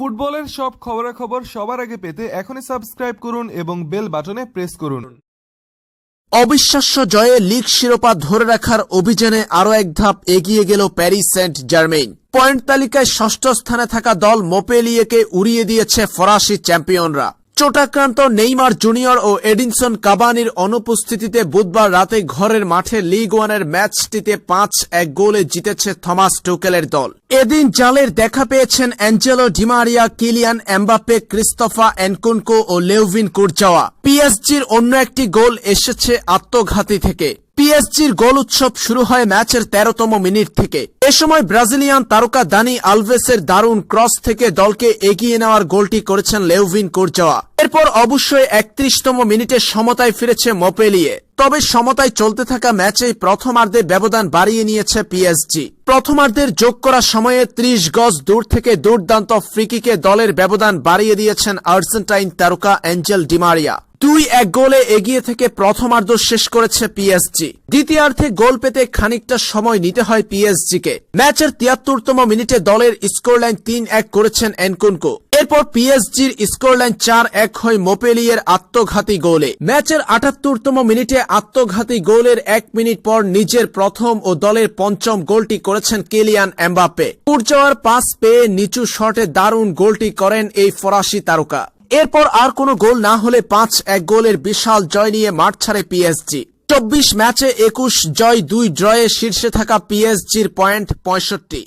ফুটবলের সব খবরাখবর সবার আগে পেতে এখনই সাবস্ক্রাইব করুন এবং বেল বাটনে প্রেস করুন। অবিশ্বাস্য জয়ে লিগ শিরোপা ধরে রাখার অভিযানে আরও এক ধাপ এগিয়ে গেল প্যারিস সেন্ট জার্মেইন পয়েন্ট তালিকায় ষষ্ঠ স্থানে থাকা দল মোপেলিয়েকে উড়িয়ে দিয়েছে ফরাসি চ্যাম্পিয়নরা। চোটাক্রান্ত নেইমার জুনিয়র ও এডিনসন কাবানির অনুপস্থিতিতে বুধবার রাতে ঘরের মাঠে লিগ ওয়ানের ম্যাচটিতে পাঁচ এক গোলে জিতেছে থমাস টোকেলের দল। এদিন জালের দেখা পেয়েছেন Angelo Di Maria Kylian Mbappe Christopher Nkunku ও লেউভিন কুরজাওয়া। পিএসজির অন্য একটি গোল এসেছে আত্মঘাতী থেকে। পিএসজির গোল উৎসব শুরু হয় ম্যাচের তেরোতম মিনিট থেকে। এ সময় ব্রাজিলিয়ান তারকা দানি আলভেসের দারুণ ক্রস থেকে দলকে এগিয়ে নেওয়ার গোলটি করেছেন লেউভিন কোরজাওয়া এরপর অবশ্যই একত্রিশতম মিনিটে সমতায় ফিরেছে মোপেলিয়ে। তবে সমতায় চলতে থাকা ম্যাচেই প্রথমার্ধে ব্যবধান বাড়িয়ে নিয়েছে পিএসজি। প্রথমার্ধের যোগ করা সময়ে ত্রিশ গজ দূর থেকে দুর্দান্ত ফ্রিকিকে দলের ব্যবধান বাড়িয়ে দিয়েছেন আর্জেন্টাইন তারকা অ্যাঞ্জেল ডিমারিয়া। দুই এক গোলে এগিয়ে থেকে প্রথমার্ধ শেষ করেছে পিএসজি দ্বিতীয়ার্ধে গোল পেতে খানিকটা সময় নিতে হয় পিএসজিকে ম্যাচের তিয়াত্তরতম মিনিটে দলের স্কোরলাইন তিন এক করেছেন এনকুনকো এরপর পিএসজির স্কোরলাইন চার এক হয় মোপেলিয়ের আত্মঘাতী গোলে। ম্যাচের আটাত্তরতম মিনিটে আত্মঘাতী গোলের এক মিনিট পর নিজের প্রথম ও দলের পঞ্চম গোলটি করেছেন কেলিয়ান এমবাপ্পে। উর্জাওয়ার পাস পেয়ে নিচু শটে দারুণ গোলটি করেন এই ফরাসি তারকা। এরপর আর কোনো গোল না হলে পাঁচ এক গোলের বিশাল জয় নিয়ে মাঠ ছাড়ে পিএসজি। চব্বিশ ম্যাচে একুশ জয়, দুই ড্রয়ে শীর্ষে থাকা পিএসজির পয়েন্ট পঁয়ষট্টি।